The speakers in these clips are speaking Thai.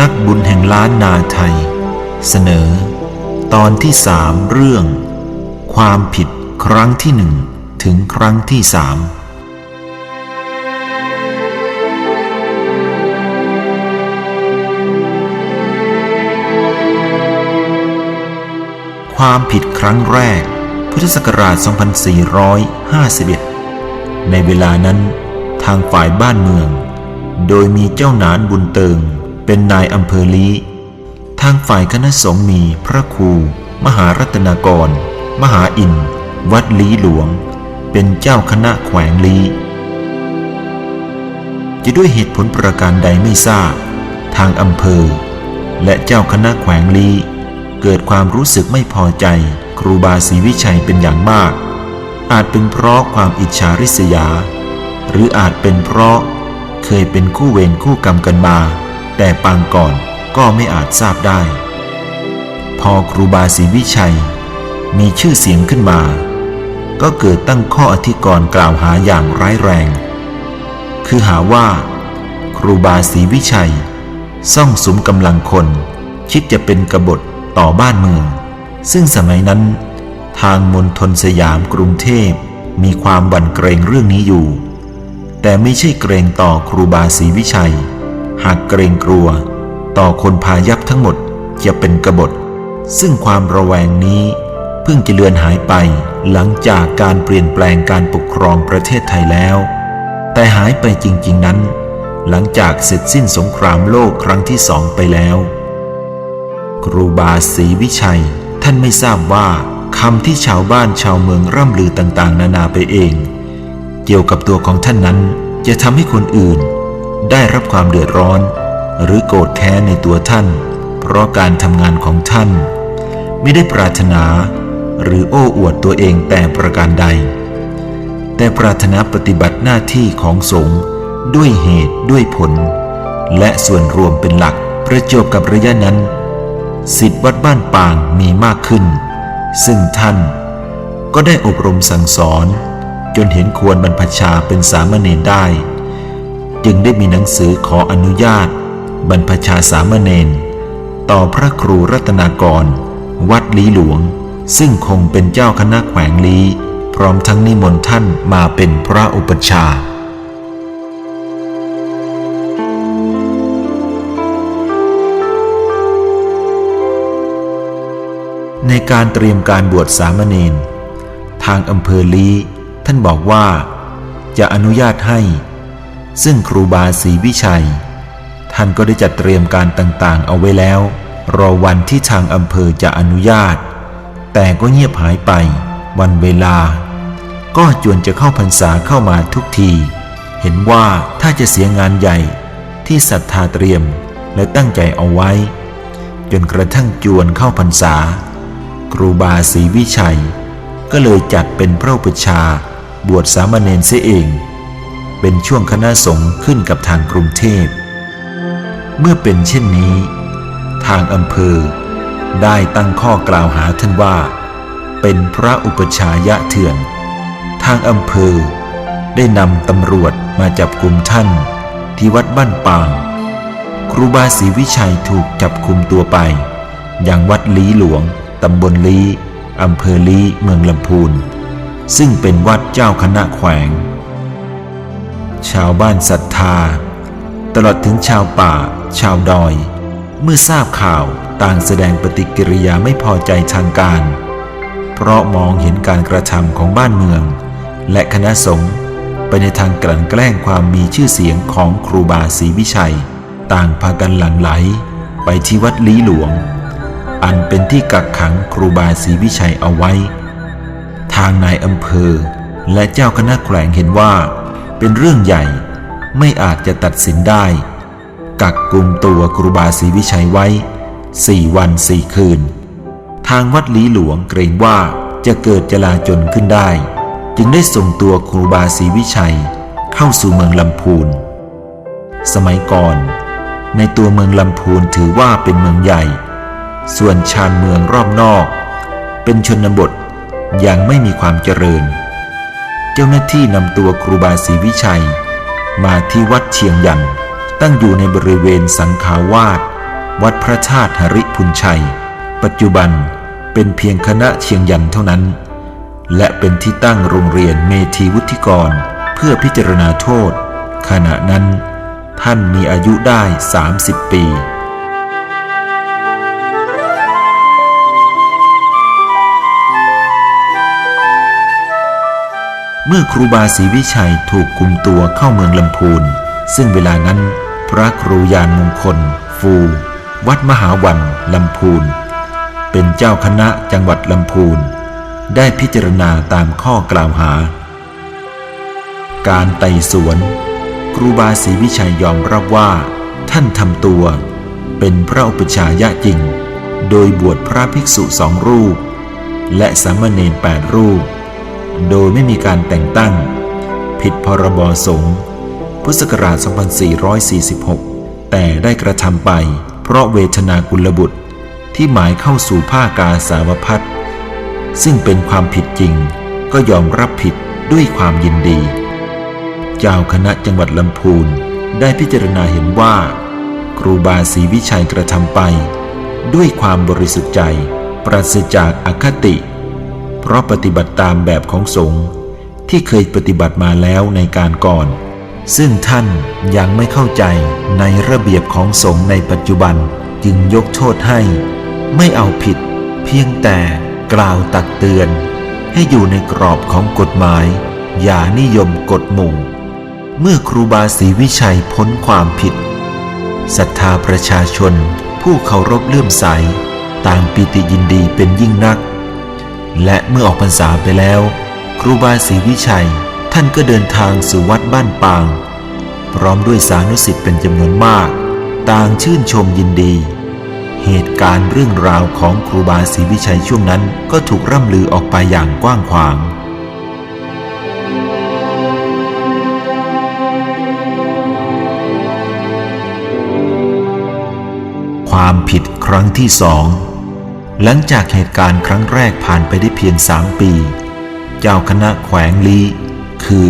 นักบุญแห่งล้านนาไทย เสนอ ตอนที่สามเรื่อง ความผิดครั้งที่หนึ่งถึงครั้งที่สามความผิดครั้งแรก พุทธศักราช 2451 ในเวลานั้นทางฝ่ายบ้านเมือง โดยมีเจ้าหนานบุญเติง เป็นนายอำเภอลีทางฝ่ายคณะสงฆ์มีพระครู มหารัตนากร มหาอิน วัดลีหลวง เป็นเจ้าคณะแขวงลีจะด้วยเหตุผลประการใดไม่ทราบ ทางอำเภอ และเจ้าคณะแขวงลีเกิดความรู้สึกไม่พอใจครูบาศรีวิชัยเป็นอย่างมาก อาจเป็นเพราะความอิจฉาริษยา หรืออาจเป็นเพราะเคยเป็นคู่เวรคู่กรรมกันมา แต่ปางก่อนก็ไม่อาจทราบได้ พอครูบาศรีวิชัย มีชื่อเสียงขึ้นมา ก็เกิดตั้งข้ออธิกรณ์กล่าวหาอย่างร้ายแรง คือหาว่า ครูบาศรีวิชัย ซ่องสมกำลังคน คิดจะเป็นกบฏต่อบ้านเมือง ซึ่งสมัยนั้น ทางมณฑลสยามกรุงเทพมีความบันเกรงเรื่องนี้อยู่ แต่ไม่ใช่เกรงต่อครูบาศรีวิชัย หากเกรงกลัว ต่อคนพายัพทั้งหมดจะเป็นกบฏ ซึ่งความระแวงนี้ เพิ่งจะเลือนหายไปหลังจากการเปลี่ยนแปลงการปกครองประเทศไทยแล้ว แต่หายไปจริง ๆนั้น หลังจากเสร็จสิ้นสงครามโลกครั้งที่สองไปแล้ว ครูบาศรีวิชัย ท่านไม่ทราบว่าคำที่ชาวบ้านชาวเมืองร่ำลือต่างๆ นานาไปเอง เกี่ยวกับตัวของท่านนั้นจะทำให้คนอื่น ได้รับความเดือดร้อน หรือโกรธแค้นในตัวท่าน เพราะการทำงานของท่าน ไม่ได้ปรารถนา หรือโอ้อวดตัวเองแต่ประการใด แต่ปรารถนาปฏิบัติหน้าที่ของสงฆ์ด้วยเหตุด้วยผล และส่วนรวมเป็นหลักประจบกับระยะนั้นสิทธิวัดบ้านปางมีมากขึ้น ซึ่งท่านก็ได้อบรมสั่งสอน จนเห็นควรบรรพชาเป็นสามเณรได้ จึงได้มีหนังสือขออนุญาต บรรพชาสามเณรต่อพระครูรัตนากร วัดลีหลวง ซึ่งคงเป็นเจ้าคณะแขวงลีพร้อมทั้งนิมนต์ท่านมาเป็นพระอุปชาในการเตรียมการบวชสามเณรทางอำเภอลีท่านบอกว่า จะอนุญาตให้ ซึ่งครูบาศรีวิชัย ท่านก็ได้จัดเตรียมการต่างๆ เอาไว้แล้ว รอวันที่ทางอำเภอจะอนุญาต แต่ก็เงียบหายไป วันเวลา ก็จวนจะเข้าพรรษาเข้ามาทุกที เห็นว่าถ้าจะเสียงานใหญ่ที่ศรัทธาเตรียมและตั้งใจเอาไว้ จนกระทั่งจวนเข้าพรรษา ครูบาศรีวิชัย ก็เลยจัดเป็นพระอุปชา บวชสามเณรเสียเอง เป็นช่วงคณะสงฆ์ขึ้นกับทางกรุงเทพ เมื่อเป็นเช่นนี้ ทางอำเภอได้ตั้งข้อกล่าวหาท่านว่า เป็นพระอุปชายะเถื่อน ทางอำเภอได้นำตำรวจมาจับกลุ่มท่าน ที่วัดบ้านปาง ครูบาศรีวิชัยถูกจับคุมตัวไปยังวัดลีหลวงตำบลลีอำเภอลีเมืองลำพูน ซึ่งเป็นวัดเจ้าคณะแขวง ชาวบ้านศรัทธา ตลอดถึงชาวป่า ชาวดอย เมื่อทราบข่าวต่างแสดงปฏิกิริยาไม่พอใจทางการ เพราะมองเห็นการกระทำของบ้านเมือง และคณะสงฆ์ไปในทางกลั่นแกล้งความมีชื่อเสียงของครูบาศรีวิชัย ต่างพากันหลั่งไหล ไปที่วัดลีหลวง อันเป็นที่กักขังครูบาศรีวิชัยเอาไว้ ทางนายอำเภอและเจ้าคณะแขวงเห็นว่า เป็นเรื่องใหญ่ ไม่อาจจะตัดสินได้ กักกุมตัวครูบาศรีวิชัยไว้สี่วันสี่คืน ทางวัดลีหลวงเกรงว่าจะเกิดจลาจลขึ้นได้ จึงได้ส่งตัวครูบาศรีวิชัยเข้าสู่เมืองลำพูน สมัยก่อน ในตัวเมืองลำพูนถือว่าเป็นเมืองใหญ่ ส่วนชานเมืองรอบนอก เป็นชนบทยังไม่มีความเจริญ เจ้าหน้าที่นำตัวครูบาศรีวิชัย มาที่วัดเชียงยัน ตั้งอยู่ในบริเวณสังขาวาสวัดพระธาตุหริพุนชัย ปัจจุบันเป็นเพียงคณะเชียงยันเท่านั้น และเป็นที่ตั้งโรงเรียนเมธีวุฒิกร เพื่อพิจารณาโทษ ขณะนั้นท่านมีอายุได้ 30 ปี มื่อครูบาศรีวิชัยถูกกุมตัวเข้าเมืองลำพูน ซึ่งเวลานั้น พระครูยานมงคล ฟู วัดมหาวันลำพูน เป็นเจ้าคณะจังหวัดลำพูน ได้พิจารณาตามข้อกล่าวหา การไต่สวน ครูบาศรีวิชัยยอมรับว่า ท่านทำตัว เป็นพระอุปชฌายะจริง โดยบวชพระภิกษุสองรูป และสามเณรแปดรูป โดยไม่มีการแต่งตั้ง ผิดพรบสงฆ์พุทธศักราช 2446 แต่ได้กระทำไป เพราะเวทนากุลบุตรที่หมายเข้าสู่ผ้ากาสาวพัดซึ่งเป็นความผิดจริง ก็ยอมรับผิดด้วยความยินดี เจ้าคณะจังหวัดลำพูนได้พิจารณาเห็นว่า ครูบาศรีวิชัยกระทำไป ด้วยความบริสุทธิ์ใจ ปราศจากอคติ เพราะปฏิบัติตามแบบของสงฆ์ที่เคยปฏิบัติมาแล้วในการก่อน ซึ่งท่านยังไม่เข้าใจในระเบียบของสงฆ์ในปัจจุบันจึงยกโทษให้ ไม่เอาผิด เพียงแต่กล่าวตักเตือน ให้อยู่ในกรอบของกฎหมาย อย่านิยมกฎหมู่ เมื่อครูบาศรีวิชัยพ้นความผิดศรัทธาประชาชน ผู้เคารพเลื่อมใส ต่างปิติยินดีเป็นยิ่งนัก และเมื่อออกพรรษาไปแล้ว ครูบาศรีวิชัย ท่านก็เดินทางสู่วัดบ้านปาง พร้อมด้วยสานุสิทธิ์เป็นจำนวนมาก ต่างชื่นชมยินดี เหตุการณ์เรื่องราวของครูบาศรีวิชัยช่วงนั้นก็ถูกร่ำลือออกไปอย่างกว้างขวางความผิดครั้งที่สอง หลังจากเหตุการณ์ครั้งแรกผ่านไปได้เพียงสามปี เจ้าคณะแขวงลีคือ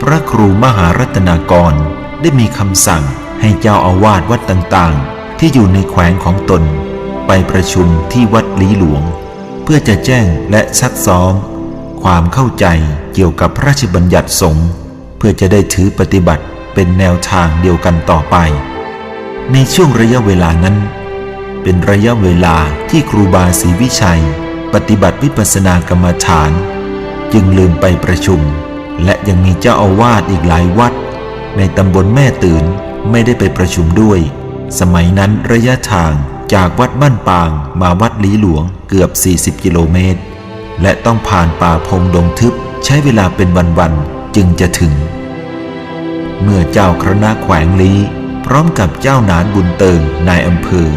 พระครูมหารัตนากรได้มีคำสั่งให้เจ้าอาวาสวัดต่างๆ ที่อยู่ในแขวงของตน ไปประชุมที่วัดลีหลวง เพื่อจะแจ้งและซักซ้อม ความเข้าใจเกี่ยวกับพระราชบัญญัติสงฆ์เพื่อจะได้ถือปฏิบัติเป็นแนวทางเดียวกันต่อไป ในช่วงระยะเวลานั้น เป็นระยะเวลาที่ครูบาศรีวิชัย ปฏิบัติวิปัสสนากรรมฐาน จึงลืมไปประชุม และยังมีเจ้าอาวาสอีกหลายวัด ในตำบลแม่ตื่นไม่ได้ไปประชุมด้วย สมัยนั้นระยะทางจากวัดบ้านปางมาวัดลีหลวงเกือบ 40 กิโลเมตร และต้องผ่านป่าพงดงทึบใช้เวลาเป็นวันๆจึงจะถึง เมื่อเจ้าคณะแขวงลีพร้อมกับเจ้าหนานบุญเติงนายอำเภอ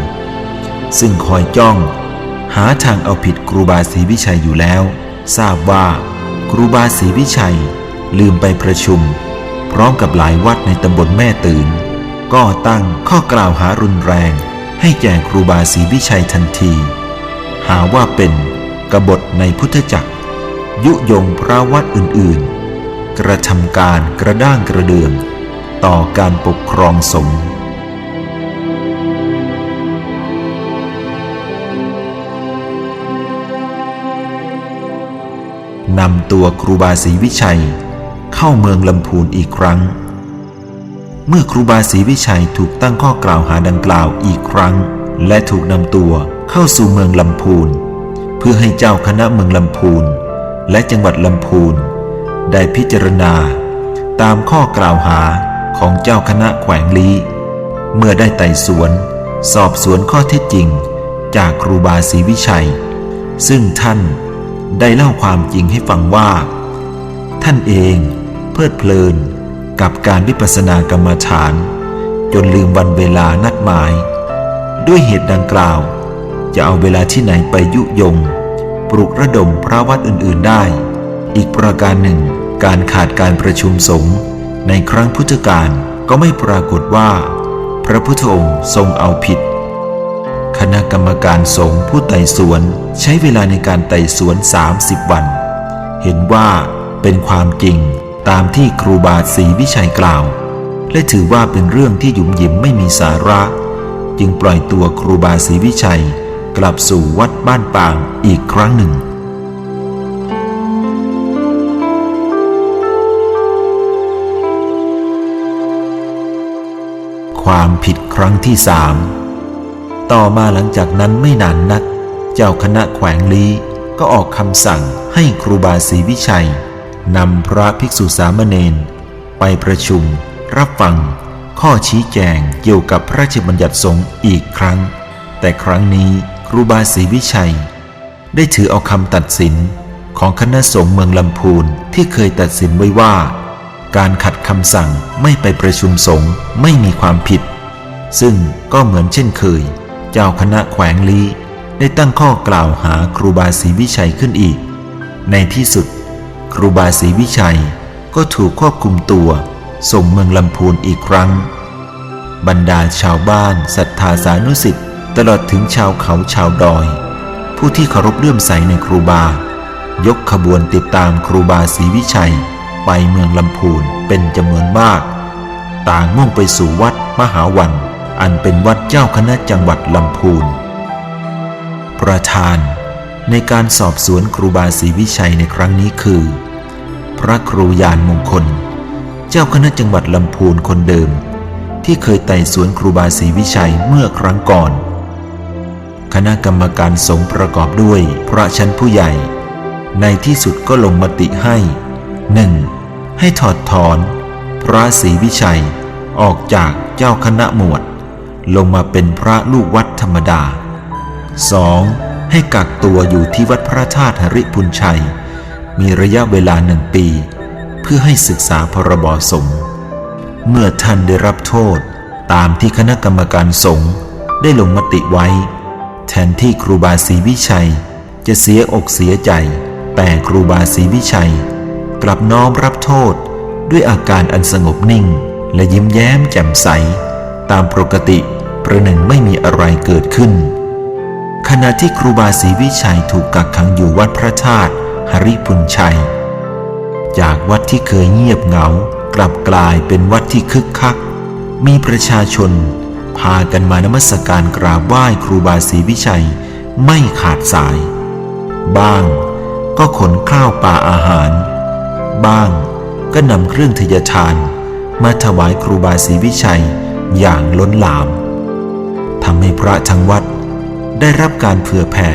ซึ่งคอยจ้อง หาทางเอาผิดครูบาศรีวิชัยอยู่แล้ว ทราบว่าครูบาศรีวิชัยลืมไปประชุม พร้อมกับหลายวัดในตำบลแม่ตื่น ก็ตั้งข้อกล่าวหารุนแรง ให้แก่ครูบาศรีวิชัยทันที หาว่าเป็นกบฏในพุทธจักร ยุยงพระวัดอื่นๆ กระทำการกระด้างกระเดือง ต่อการปกครองสงฆ์ นำตัวครูบาศรีวิชัย เข้าเมืองลำพูนอีกครั้ง เมื่อครูบาศรีวิชัยถูกตั้งข้อกล่าวหาดังกล่าวอีกครั้ง และถูกนำตัวเข้าสู่เมืองลำพูน เพื่อให้เจ้าคณะเมืองลำพูน และจังหวัดลำพูน ได้พิจารณา ตามข้อกล่าวหาของเจ้าคณะแขวงลีเมื่อได้ไต่สวน สอบสวนข้อเท็จจริง จากครูบาศรีวิชัย ซึ่งท่าน ได้เล่าความจริงให้ฟังว่า ท่านเองเพลิดเพลินกับการวิปัสสนากรรมฐาน จนลืมวันเวลานัดหมาย ด้วยเหตุดังกล่าว จะเอาเวลาที่ไหนไปยุยง ปลุกระดมพระวัดอื่นๆได้ อีกประการหนึ่ง การขาดการประชุมสงฆ์ในครั้งพุทธกาลก็ไม่ปรากฏว่า พระพุทธองค์ทรงเอาผิด คณะกรรมการสงฆ์ผู้ไต่สวนใช้เวลาในการไต่สวน 30 วัน เห็นว่าเป็นความจริงตามที่ครูบาศรีวิชัยกล่าว และถือว่าเป็นเรื่องที่หยุมหยิมไม่มีสาระ จึงปล่อยตัวครูบาศรีวิชัยกลับสู่วัดบ้านปางอีกครั้งหนึ่งความผิดครั้งที่สาม ต่อมาหลังจากนั้นไม่นานนัก เจ้าคณะแขวงลีก็ออกคำสั่งให้ครูบาศรีวิชัยนำพระภิกษุสามเณรไปประชุม รับฟัง ข้อชี้แจงเกี่ยวกับพระราชบัญญัติสงฆ์อีกครั้ง แต่ครั้งนี้ครูบาศรีวิชัย ได้ถือเอาคำตัดสินของคณะสงฆ์เมืองลำพูนที่เคยตัดสินไว้ว่า การขัดคำสั่งไม่ไปประชุมสงฆ์ไม่มีความผิด ซึ่งก็เหมือนเช่นเคย เจ้าคณะแขวงลีได้ตั้งข้อกล่าวหาครูบาศรีวิชัยขึ้นอีก ในที่สุด ครูบาศรีวิชัยก็ถูกควบคุมตัว ส่งเมืองลำพูนอีกครั้ง บรรดาชาวบ้านศรัทธาสานุสิทธิ์ตลอดถึงชาวเขาชาวดอย ผู้ที่เคารพเลื่อมใสในครูบา ยกขบวนติดตามครูบาศรีวิชัย ไปเมืองลำพูนเป็นจำนวนมาก ต่างมุ่งไปสู่วัดมหาวัน อันเป็นวัดเจ้าคณะจังหวัดลำพูน ประธานในการสอบสวนครูบาศรีวิชัยในครั้งนี้คือ พระครูยานมงคล เจ้าคณะจังหวัดลำพูนคนเดิม ที่เคยไต่สวนครูบาศรีวิชัยเมื่อครั้งก่อน คณะกรรมการสงประกอบด้วยพระชั้นผู้ใหญ่ ในที่สุดก็ลงมติให้ 1. ให้ถอดถอน พระศรีวิชัยออกจากเจ้าคณะหมวด ลงมาเป็นพระลูกวัดธรรมดา 2. ให้กักตัวอยู่ที่วัดพระธาตุหริพุนชัย มีระยะเวลาหนึ่งปี เพื่อให้ศึกษาพรบสงฆ์เมื่อท่านได้รับโทษตามที่คณะกรรมการสงฆ์ได้ลงมติไว้ แทนที่ครูบาศรีวิชัย จะเสียอกเสียใจ แต่ครูบาศรีวิชัย กลับน้อมรับโทษด้วยอาการอันสงบนิ่ง และยิ้มแย้มแจ่มใส ตามปกติประหนึ่งไม่มีอะไรเกิดขึ้น ขณะที่ครูบาศรีวิชัยถูกกักขังอยู่วัดพระธาตุหริพุนชัย จากวัดที่เคยเงียบเหงากลับกลายเป็นวัดที่คึกคัก มีประชาชน พากันมานมัสการกราบไหว้ครูบาศรีวิชัยไม่ขาดสาย บ้างก็ขนข้าวปลาอาหาร บ้างก็นำเครื่องทยทาน มาถวายครูบาศรีวิชัย อย่างล้นหลามทำให้พระทั้งวัดได้รับการเผื่อแผ่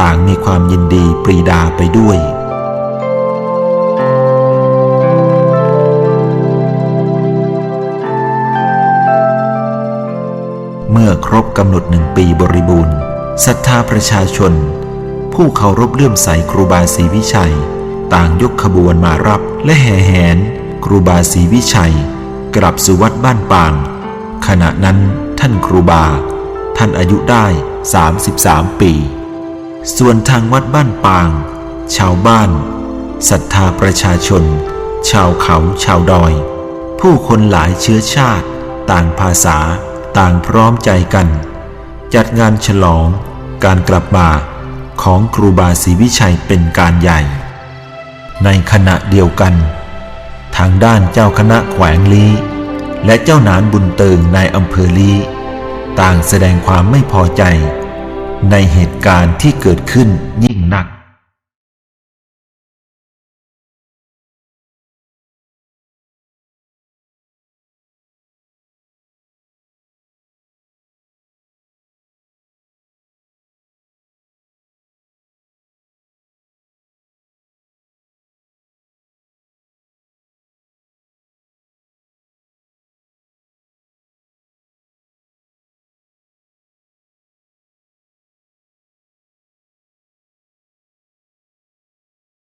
ต่างมีความยินดีปรีดาไปด้วยเมื่อครบกำหนดหนึ่งปีบริบูรณ์ศรัทธาประชาชน ผู้เคารพเลื่อมใสครูบาศรีวิชัย ต่างยกขบวนมารับและแห่แหน ครูบาศรีวิชัย กลับสู่วัดบ้านปาง ขณะนั้นท่านครูบา ท่านอายุได้ 33 ปี ส่วนทางวัดบ้านปาง ชาวบ้านศรัทธาประชาชน ชาวเขาชาวดอย ผู้คนหลายเชื้อชาติ ต่างภาษา ต่างพร้อมใจกัน จัดงานฉลอง การกลับมาของครูบาศรีวิชัยเป็นการใหญ่ ในขณะเดียวกัน ทางด้านเจ้าคณะแขวงลี และเจ้านานบุญเติงในอำเภอลีต่างแสดงความไม่พอใจ ในเหตุการณ์ที่เกิดขึ้นยิ่งนัก